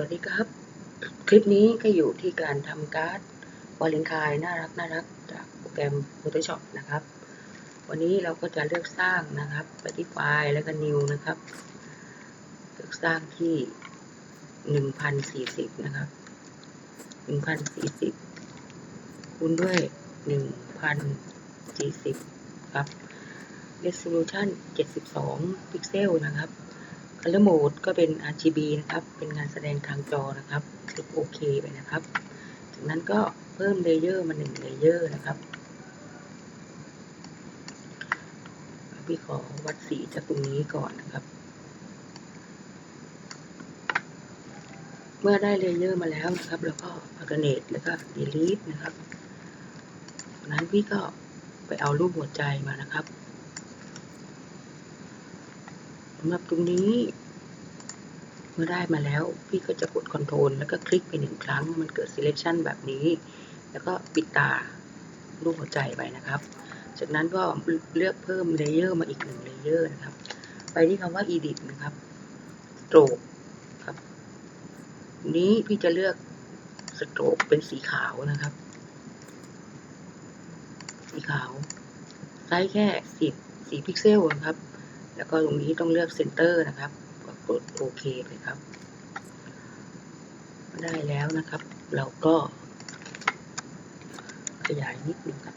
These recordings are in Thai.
วัสดีครับ คลิปนี้ก็อยู่ที่การทำการ์ดวาเลนไทน์น่ารักน่ารักจากโปรแกรม Photoshop นะครับ วันนี้เราก็จะเลือกสร้างนะครับไปที่ไฟล์แล้วก็ New นะครับ เลือกสร้างที่หนึ่งพันสี่สิบนะครับหนึ่งพันสี่สิบคูณด้วยหนึ่งพันสี่สิบครับ resolution 72 พิกเซลนะครับ color mode ก็เป็น RGB นะครับ เป็นงานแสดงทางจอนะครับ คลิกโอเคไปนะครับ จากนั้นก็เพิ่มเลเยอร์มาหนึ่งเลเยอร์นะครับ พี่ขอวัดสีจากตรงนี้ก่อนนะครับ เมื่อได้เลเยอร์มาแล้วนะครับ แล้วก็ alternate แล้วก็ delete นะครับ จากนั้นพี่ก็ไปเอารูปหัวใจมานะครับ สำหรับตรงนี้ เมื่อได้มาแล้วพี่ก็จะกด Ctrl แล้วก็คลิกไปหนึ่งครั้ง มันเกิด Selection แบบนี้ แล้วก็ปิดตารูปหัวใจไปนะครับ จากนั้นก็เลือกเพิ่มเลเยอร์มาอีกหนึ่งเลเยอร์นะครับ ไปที่คำว่า Edit นะครับ Stroke ครับ นี้พี่จะเลือก Stroke เป็นสีขาวนะครับ สีขาว ไซส์แค่10 4พิกเซลนะครับ แล้วก็ตรงนี้ต้องเลือกเซนเตอร์นะครับ ก็กดโอเคไปครับ ได้แล้วนะครับ เราก็ขยายนิดนึงครับ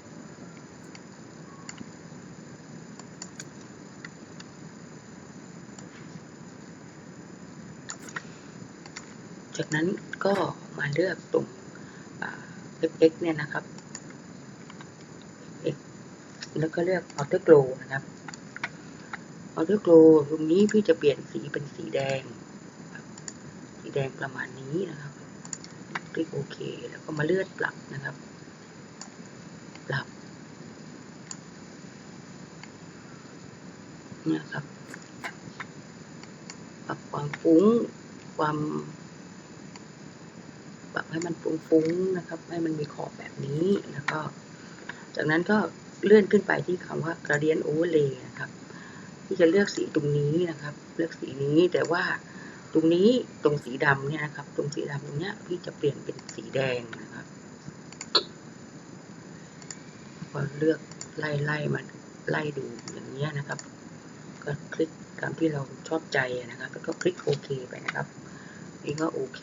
จากนั้นก็มาเลือกตรง FX เนี่ยนะครับ X แล้วก็เลือก Auto Glow นะครับ ออโต้โกลตรงนี้พี่จะเปลี่ยนสีเป็นสีแดง สีแดงประมาณนี้นะครับ คลิกโอเค แล้วก็มาเลื่อนปรับนะครับ ปรับเนี่ยครับ ปรับความฟุ้ง ความ ปรับให้มันฟุ้งๆนะครับ ให้มันมีขอบแบบนี้ แล้วก็ จากนั้นก็เลื่อนขึ้นไปที่คำว่า gradient overlay นะครับ ที่จะเลือกสีตรงนี้นะครับ เลือกสีนี้แต่ว่าตรงนี้ตรงสีดำเนี่ยนะครับ ตรงสีดำตรงเนี้ยพี่จะเปลี่ยนเป็นสีแดงนะครับพอเลือกไล่ไล่มาไล่ดูอย่างเงี้ยนะครับ ก็คลิกตามที่เราชอบใจนะครับ แล้วก็คลิกโอเคไปนะครับนี่ก็โอเค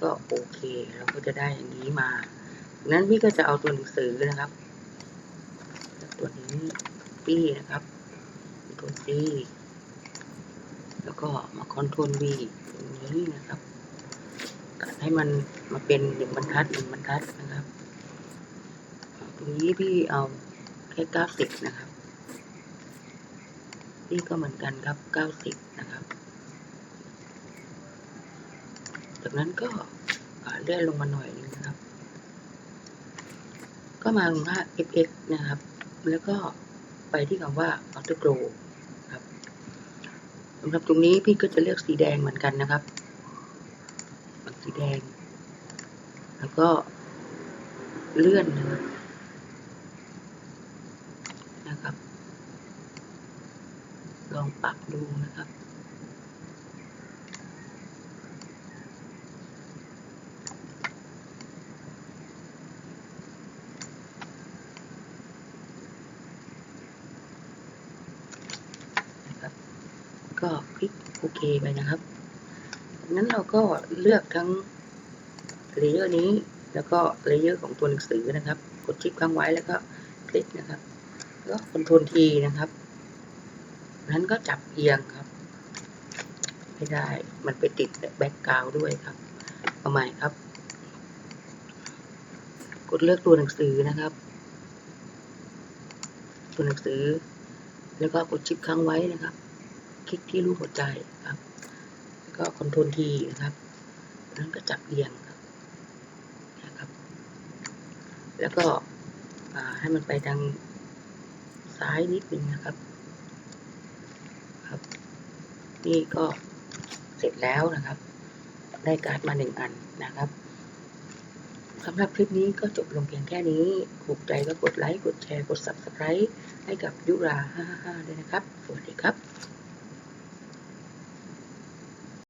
ก็โอเคเราก็จะได้อย่างนี้มานั้นพี่ก็จะเอาตัวหนังสือนะครับ ตัวนี้ปี้นะครับ ตัว C แล้วก็มาคอนโทรล V ตรงนี้นะครับ ตัดให้มันมาเป็นหนึ่งบรรทัดหนึ่งบรรทัดนะครับ ตรงนี้พี่เอาแค่เก้าสิบนะครับ นี่ก็เหมือนกันครับเก้าสิบนะครับ จากนั้นก็เลื่อนลงมาหน่อยนึงนะครับ ก็มาตรงว่า fx นะครับ แล้วก็ไปที่คำว่า auto glow สำหรับตรงนี้พี่ก็จะเลือกสีแดงเหมือนกันนะครับ สีแดง แล้วก็เลื่อนนะครับนะครับ ลองปรับดูนะครับ นะครับ ก็คลิกโอเคไปนะครับนั้นเราก็เลือกทั้งเลเยอร์นี้ แล้วก็เลเยอร์ของตัวหนังสือนะครับ กดชิปค้างไว้แล้วก็คลิกนะครับแล้วก็คอนโทรลทีนะครับนั้นก็จับเอียงครับ ไม่ได้มันไปติดแบ็กกราวด้วยครับเอาใหม่ครับ กดเลือกตัวหนังสือนะครับ ตัวหนังสือ แล้วก็กดชิปค้างไว้นะครับ คลิกที่รูปหัวใจครับ แล้วก็คอนโทรลทีนะครับนั้นก็จับเอียงครับนะครับ แล้วก็ให้มันไปทางซ้ายนิดนึงนะครับ ครับ นี่ก็เสร็จแล้วนะครับ ได้การ์ดมาหนึ่งอันนะครับสำหรับคลิปนี้ก็จบลงเพียงแค่นี้ ถูกใจก็กดไลค์ กดแชร์ กด Subscribe ให้กับยุรา555ด้วยนะครับ สวัสดีครับ